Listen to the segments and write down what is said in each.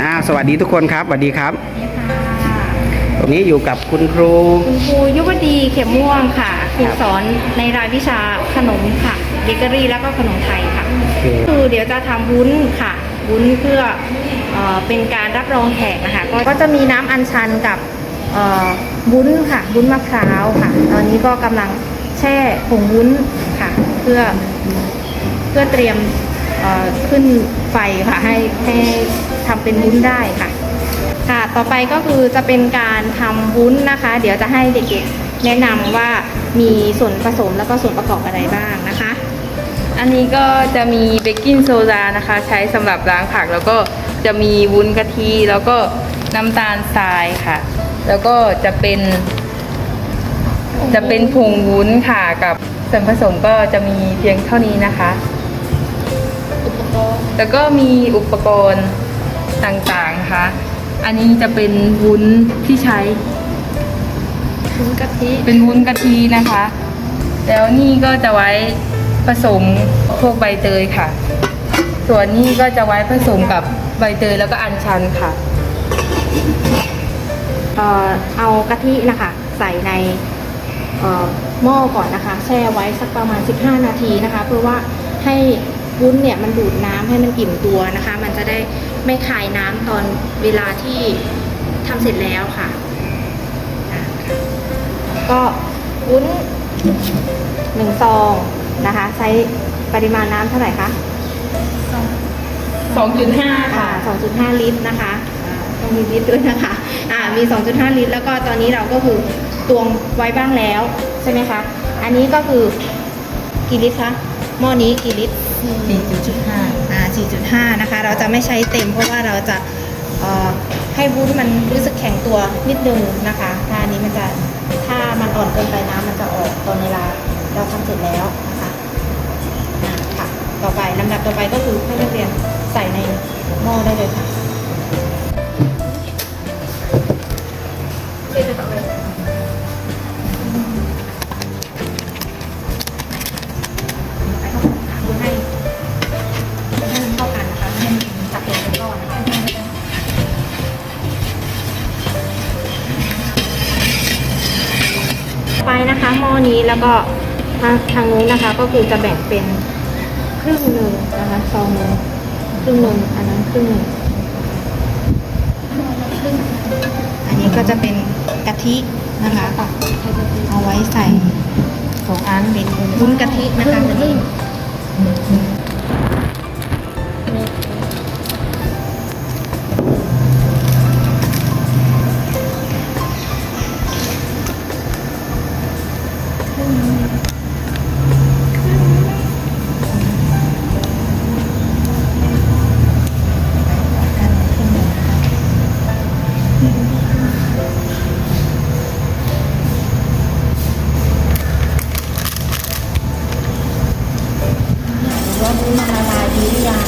อ้าวสวัสดีทุกคนครับสวัสดีครับนี่ค่ะตรงนี้อยู่กับคุณครู คุณครูยุวดีเข็มม่วงค่ะครูสอนในรายวิชาขนมค่ะเบเกอรี่แล้วก็ขนมไทยค่ะ คือเดี๋ยวจะทำวุ้นค่ะ วุ้นเพื่อเออเป็นการรับรองแขกนะคะก็ก็จะมีน้ำอัญชันกับเอ่อวุ้นค่ะวุ้นมะพร้าวค่ะ ตอนนี้ก็กำลังแช่ผงวุ้นค่ะ เพื่อเพื่อเตรียมเอ่อ ขึ้นไฟค่ะให้ให้ทำเป็นวุ้นได้ค่ะ ค่ะ ต่อไปก็คือจะเป็นการทำวุ้นนะคะ เดี๋ยวจะให้เด็กๆแนะนำว่ามีส่วนผสมแล้วก็ส่วนประกอบอะไรบ้างนะคะ อันนี้ก็จะมีเบกกิ้งโซดานะคะ ใช้สำหรับล้างผักแล้วก็จะมีวุ้นกะทิแล้วก็น้ำตาลทรายค่ะ แล้วก็จะเป็นจะเป็นผงวุ้นค่ะกับส่วนผสมก็จะมีเพียงเท่านี้นะคะ แล้วก็มีอุปกรณ์ต่างๆนะคะอันนี้จะเป็นวุ้นที่ใช้ วุ้นกะทิ เป็นวุ้นกะทินะคะ แล้วนี่ก็จะไว้ผสมพวกใบเตยค่ะ ส่วนนี้ก็จะไว้ผสมกับใบเตยแล้วก็อัญชันค่ะ เอ่อเอากะทินะคะ ใส่ในเอ่อหม้อก่อนนะคะ แช่ไว้สักประมาณ 15 นาทีนะคะ เพื่อว่าให้ วุ้นเนี่ยมันดูดน้ำให้มันอิ่มตัวนะคะ มันจะได้ไม่คายน้ำตอนเวลาที่ทำเสร็จแล้วค่ะอะค่ะ ก็วุ้นหนึ่งซองนะคะ ใช้ปริมาณน้ำเท่าไหร่คะ2.5ค่ะอ่า2.5ลิตรนะคะอ่าต้องมีลิตรด้วยนะคะ อ่า มี 2.5 ลิตร แล้วก็ตอนนี้เราก็คือตวงไว้บ้างแล้ว ใช่ไหมคะ อันนี้ก็คือกี่ลิตรคะ หม้อนี้กี่ลิตร 4.5อ่า4.5 นะคะ เราจะไม่ใช้เต็มเพราะว่าเราจะเอ่อให้วุ้นมันรู้สึกแข็งตัวนิดนึงนะคะถ้านี้มันจะถ้ามันอ่อนเกินไปน้ำมันจะออกตอนเวลาเราทำเสร็จแล้วนะคะอ่าค่ะ ต่อไปลำดับต่อไปก็คือให้นักเรียนใส่ในหม้อได้เลยค่ะ นี้แล้วก็ทางทางนู้นนะคะ ก็คือจะแบ่งเป็นครึ่งหนึ่งนะคะซองหนึ่งครึ่งหนึ่งอันนั้นครึ่งหนึ่งอันนี้ก็จะเป็นกะทินะคะเอาไว้ใส่สองอันเป็นวุ้นกะทินะคะ มันละลายดีหรือยัง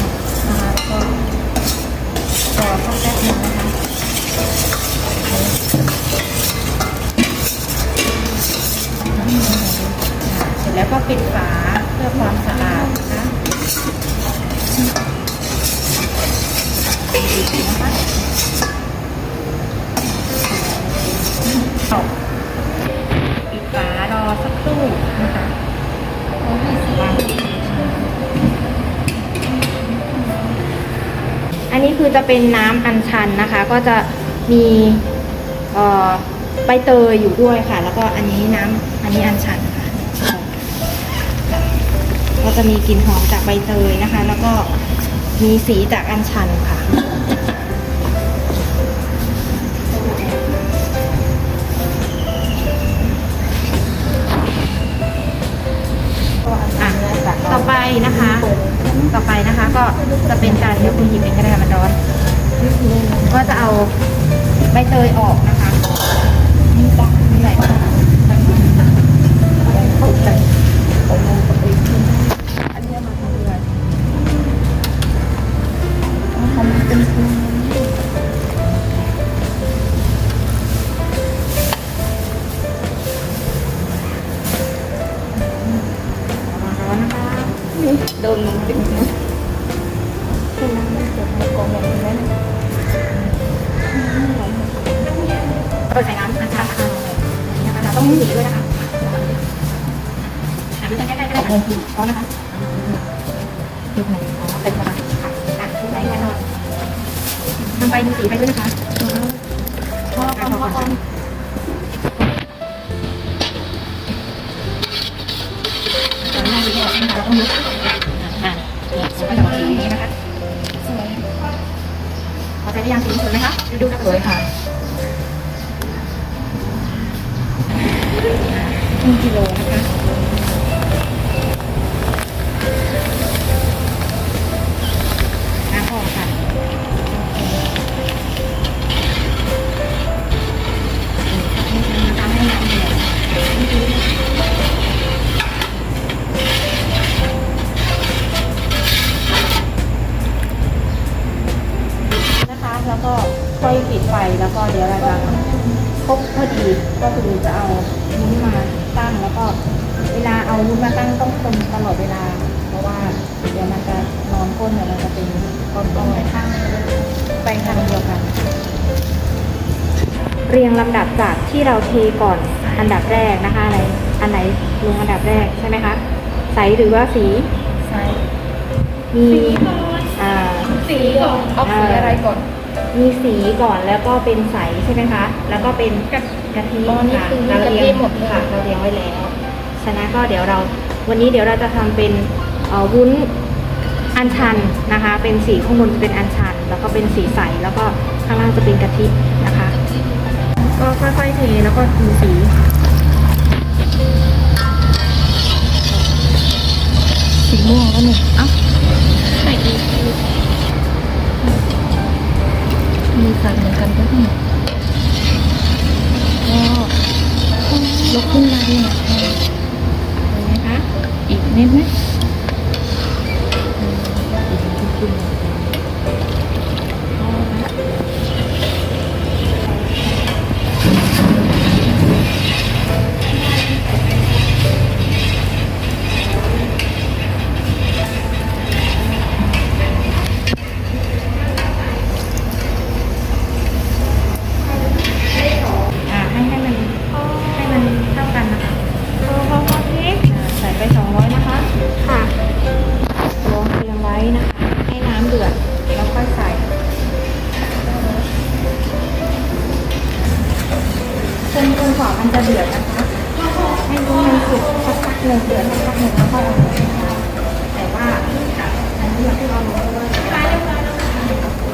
นะคะก็รอสักแป๊บนึงนะคะเสร็จแล้วก็ปิดฝาเพื่อความสะอาดนะคะนะคะเอาปิดฝารอสักครู่นะคะวาง อันนี้ คือจะเป็นน้ำอัญชันนะคะ ก็จะมีใบเตยอยู่ด้วยค่ะ แล้วก็อันนี้น้ำอันนี้อัญชันค่ะก็จะมีกลิ่นหอมจากใบเตยนะคะ แล้วก็มีสีจากอัญชันค่ะอะต่อไปนะคะ ต่อไปนะคะก็จะเป็นการยกมือหยิบเองก็ได้้อน ก็จะเอาใบเตยออกนะคะนี่จ้ะนี่แหละโดนมันติดมือง มือถือด้วยนะคะอ่ไม่ต้องใกล้ๆก็ได้ค่ะพร้อมนะคะดูไหนอ๋อเป็นประมาณค่ะอะดูไหนกันหน่อยทำไปดูสีไปด้วยนะคะพอพอพอพอต้องลุกอะนี่สวยแบบนี้นะคะสวยพอใจหรือยังสีสวยไหมคะ ดูดูสวยค่ะ รึ่งกิโลนะคะน้ำออกค่ะทำให้น้ำเดือดนะคะแล้วก็ค่อยปิดไฟแล้วก็เดี๋ยวเราจะครบพอดีก็คือจะเอาวุ้มา ตั้งแล้วก็เวลาเอาวุ้นมาตั้งต้องคนตลอดเวลา เพราะว่าเดี๋ยวมันจะนอนก้นเดี๋ยวมันจะเป็นก้อนๆไปข้างไปทางเดียวกัน เรียงลำดับจากที่เราเทก่อนอันดับแรกนะคะอะไรอันไหนลงอันดับแรกใช่ไหมคะใสหรือว่าสีใช่มีอ่าสีก่อนเอาสีอะไรก่อน มีสีก่อนแล้วก็เป็นใสใช่ไหมคะ แล้วก็เป็นกะกะทิอ๋อนี่ค่ะคือเรากะทิเรียงหมดเลย ค่ะเราเรียงไว้แล้ว ฉะนั้นก็เดี๋ยวเราวันนี้เดี๋ยวเราจะทำเป็นเอ่อวุ้นอัญชันนะคะ เป็นสีข้างบนจะเป็นอัญชัน แล้วก็เป็นสีใสแล้วก็ข้างล่างจะเป็นกะทินะคะ ก็ค่อยๆเทแล้วก็ดูสี สีม่วงแล้วหนึ่งเอ้า สัน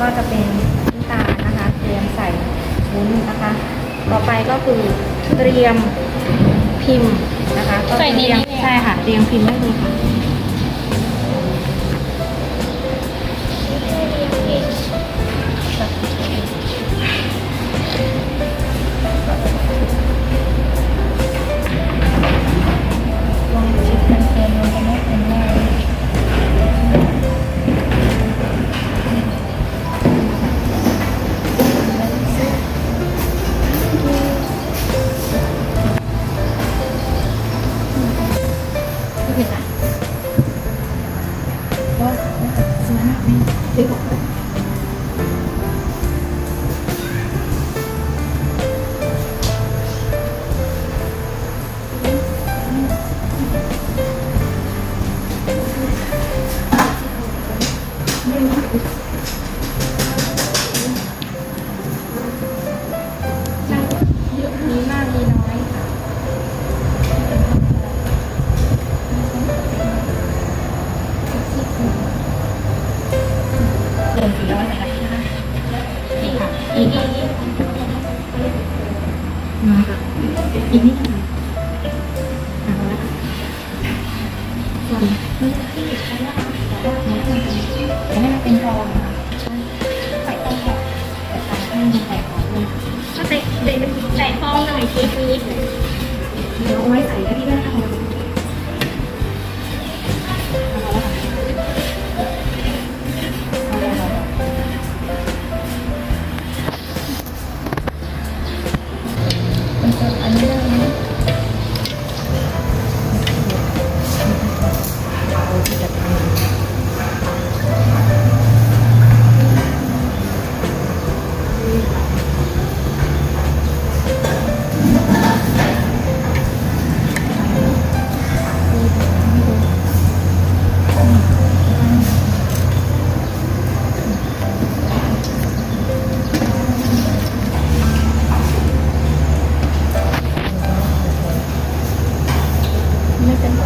ก็จะเป็นน้ำตาลนะคะเตรียมใส่วุ้นนะคะ ต่อไปก็คือเตรียมพิมพ์นะคะก็ใส่ในนี้เรียงเลยเหรอใช่ค่ะเรียงพิมพ์ได้เลยค่ะ มี อีกนิดหนึงเอาละค่ะส่วนมือที่ใช้ว่าแต่ว่ามันจะจะให้มันเป็นฟองนะคะใส่ฟองก่อนแต่ใส่ให้มันแตกออกเลยก็ใส่ใส่ใส่ฟองหน่อยทีนิดเดี๋ยวเอาไว้ใส่กะทิได้ me tengo